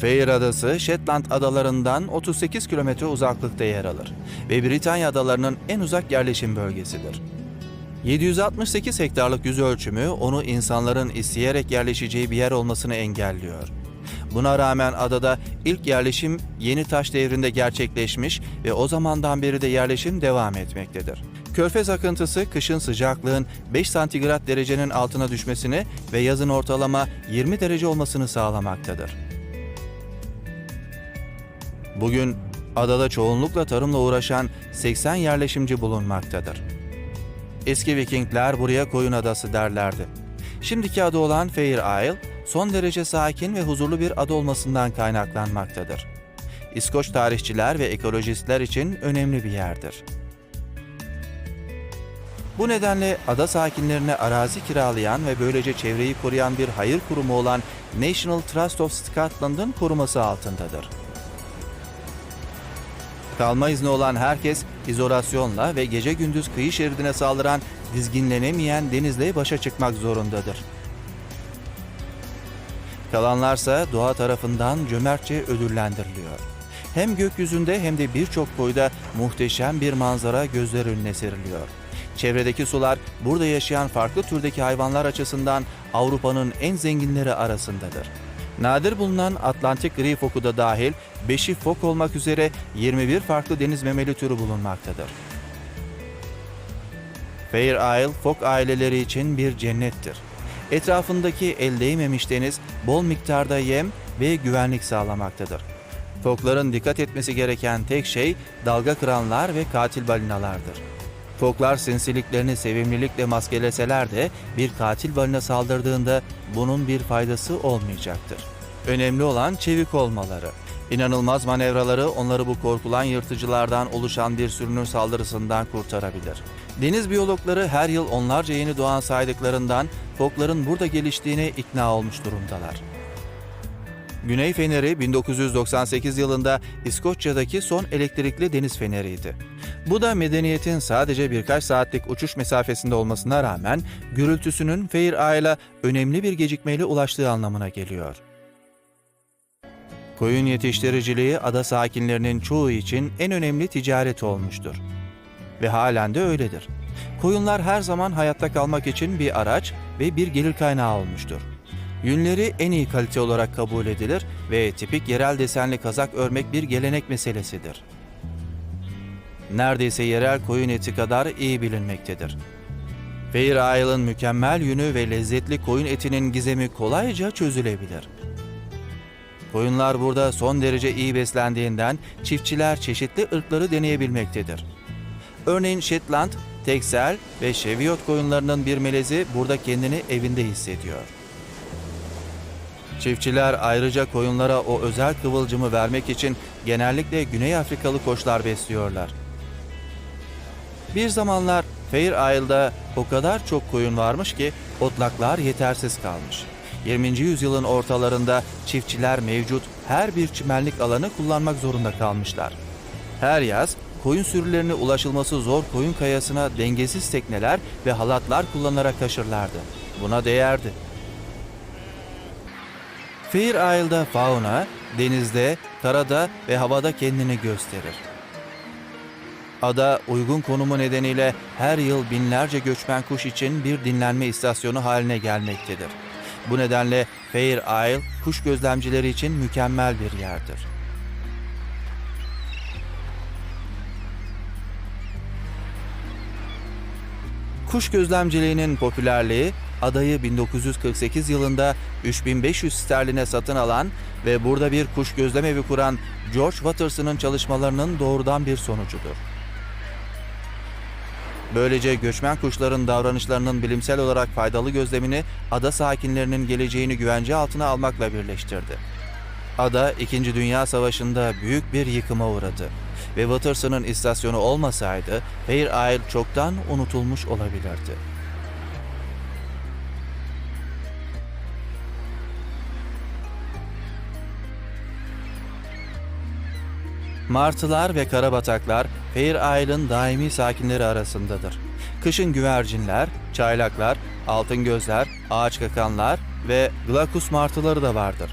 Fair Adası, Shetland adalarından 38 kilometre uzaklıkta yer alır ve Britanya adalarının en uzak yerleşim bölgesidir. 768 hektarlık yüz ölçümü onu insanların isteyerek yerleşeceği bir yer olmasını engelliyor. Buna rağmen adada ilk yerleşim yeni taş devrinde gerçekleşmiş ve o zamandan beri de yerleşim devam etmektedir. Körfez akıntısı kışın sıcaklığın 5 santigrat derecenin altına düşmesini ve yazın ortalama 20 derece olmasını sağlamaktadır. Bugün adada çoğunlukla tarımla uğraşan 80 yerleşimci bulunmaktadır. Eski Vikingler buraya koyun adası derlerdi. Şimdiki adı olan Fair Isle, son derece sakin ve huzurlu bir ada olmasından kaynaklanmaktadır. İskoç tarihçiler ve ekolojistler için önemli bir yerdir. Bu nedenle ada sakinlerine arazi kiralayan ve böylece çevreyi koruyan bir hayır kurumu olan National Trust of Scotland'ın koruması altındadır. Kalma izni olan herkes izolasyonla ve gece gündüz kıyı şeridine saldıran dizginlenemeyen denizle başa çıkmak zorundadır. Kalanlarsa doğa tarafından cömertçe ödüllendiriliyor. Hem gökyüzünde hem de birçok boyda muhteşem bir manzara gözler önüne seriliyor. Çevredeki sular burada yaşayan farklı türdeki hayvanlar açısından Avrupa'nın en zenginleri arasındadır. Nadir bulunan Atlantik gri foku da dahil 5'i fok olmak üzere 21 farklı deniz memeli türü bulunmaktadır. Fair Isle fok aileleri için bir cennettir. Etrafındaki el değmemiş deniz bol miktarda yem ve güvenlik sağlamaktadır. Fokların dikkat etmesi gereken tek şey dalga kıranlar ve katil balinalardır. Foklar sinsiliklerini sevimlilikle maskeleseler de bir katil balina saldırdığında bunun bir faydası olmayacaktır. Önemli olan çevik olmaları. İnanılmaz manevraları onları bu korkulan yırtıcılardan oluşan bir sürünün saldırısından kurtarabilir. Deniz biyologları her yıl onlarca yeni doğan saydıklarından fokların burada geliştiğine ikna olmuş durumdalar. Güney Feneri 1998 yılında İskoçya'daki son elektrikli deniz feneriydi. Bu da medeniyetin sadece birkaç saatlik uçuş mesafesinde olmasına rağmen gürültüsünün Fair Isle'a önemli bir gecikmeyle ulaştığı anlamına geliyor. Koyun yetiştiriciliği ada sakinlerinin çoğu için en önemli ticaret olmuştur. Ve halen de öyledir. Koyunlar her zaman hayatta kalmak için bir araç ve bir gelir kaynağı olmuştur. Yünleri en iyi kalite olarak kabul edilir ve tipik yerel desenli kazak örmek bir gelenek meselesidir. Neredeyse yerel koyun eti kadar iyi bilinmektedir. Fair Isle'ın mükemmel yünü ve lezzetli koyun etinin gizemi kolayca çözülebilir. Koyunlar burada son derece iyi beslendiğinden çiftçiler çeşitli ırkları deneyebilmektedir. Örneğin Shetland, Texel ve Cheviot koyunlarının bir melezi burada kendini evinde hissediyor. Çiftçiler ayrıca koyunlara o özel kıvılcımı vermek için genellikle Güney Afrikalı koçlar besliyorlar. Bir zamanlar Fair Isle'da o kadar çok koyun varmış ki otlaklar yetersiz kalmış. 20. yüzyılın ortalarında çiftçiler mevcut her bir çimenlik alanı kullanmak zorunda kalmışlar. Her yaz koyun sürülerine ulaşılması zor koyun kayasına dengesiz tekneler ve halatlar kullanarak taşırlardı. Buna değerdi. Fair Isle'da fauna denizde, karada ve havada kendini gösterir. Ada uygun konumu nedeniyle her yıl binlerce göçmen kuş için bir dinlenme istasyonu haline gelmektedir. Bu nedenle Fair Isle kuş gözlemcileri için mükemmel bir yerdir. Kuş gözlemciliğinin popülerliği adayı 1948 yılında 3500 sterline satın alan ve burada bir kuş gözlem evi kuran George Watters'ın çalışmalarının doğrudan bir sonucudur. Böylece göçmen kuşların davranışlarının bilimsel olarak faydalı gözlemini ada sakinlerinin geleceğini güvence altına almakla birleştirdi. Ada 2. Dünya Savaşı'nda büyük bir yıkıma uğradı ve Watters'ın istasyonu olmasaydı Fair Isle çoktan unutulmuş olabilirdi. Martılar ve karabataklar Fair Isle'ın daimi sakinleri arasındadır. Kışın güvercinler, çaylaklar, altın gözler, ağaç kakanlar ve Glaucus martıları da vardır.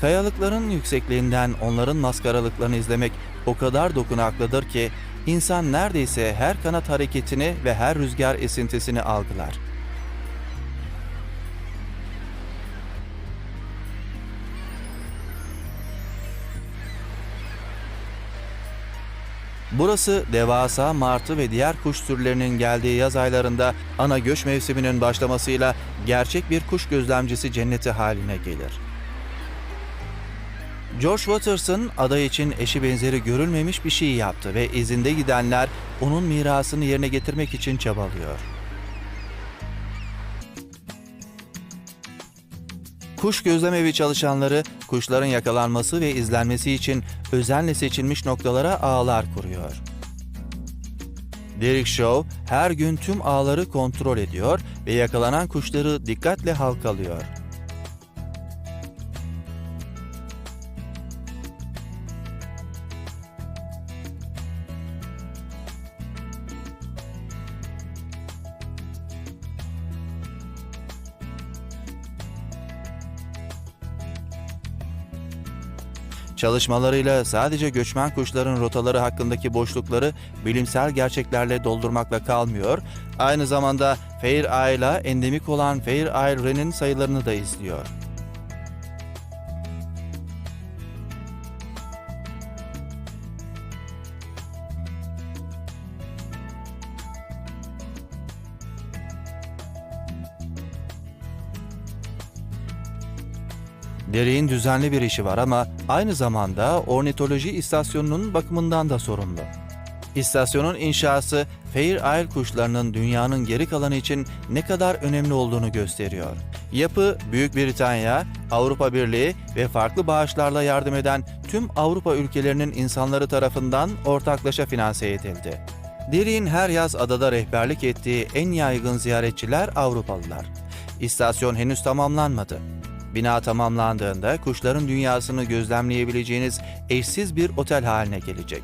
Kayalıkların yüksekliğinden onların maskaralıklarını izlemek o kadar dokunaklıdır ki insan neredeyse her kanat hareketini ve her rüzgar esintisini algılar. Burası devasa martı ve diğer kuş türlerinin geldiği yaz aylarında ana göç mevsiminin başlamasıyla gerçek bir kuş gözlemcisi cenneti haline gelir. George Watterson aday için eşi benzeri görülmemiş bir şey yaptı ve izinde gidenler onun mirasını yerine getirmek için çabalıyor. Kuş gözlemevi çalışanları kuşların yakalanması ve izlenmesi için özenle seçilmiş noktalara ağlar kuruyor. Derek Shaw her gün tüm ağları kontrol ediyor ve yakalanan kuşları dikkatle halkalıyor. Çalışmalarıyla sadece göçmen kuşların rotaları hakkındaki boşlukları bilimsel gerçeklerle doldurmakla kalmıyor, aynı zamanda Fair Isle'a endemik olan Fair Isle Wren'in sayılarını da izliyor. Derik'in düzenli bir işi var ama aynı zamanda ornitoloji istasyonunun bakımından da sorumlu. İstasyonun inşası Fair Isle kuşlarının dünyanın geri kalanı için ne kadar önemli olduğunu gösteriyor. Yapı Büyük Britanya, Avrupa Birliği ve farklı bağışlarla yardım eden tüm Avrupa ülkelerinin insanları tarafından ortaklaşa finanse edildi. Derik'in her yaz adada rehberlik ettiği en yaygın ziyaretçiler Avrupalılar. İstasyon henüz tamamlanmadı. Bina tamamlandığında kuşların dünyasını gözlemleyebileceğiniz eşsiz bir otel haline gelecek.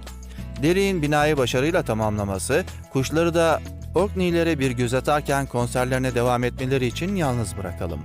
Derik'in binayı başarıyla tamamlaması, kuşları da Orkney'lere bir göz atarken konserlerine devam etmeleri için yalnız bırakalım.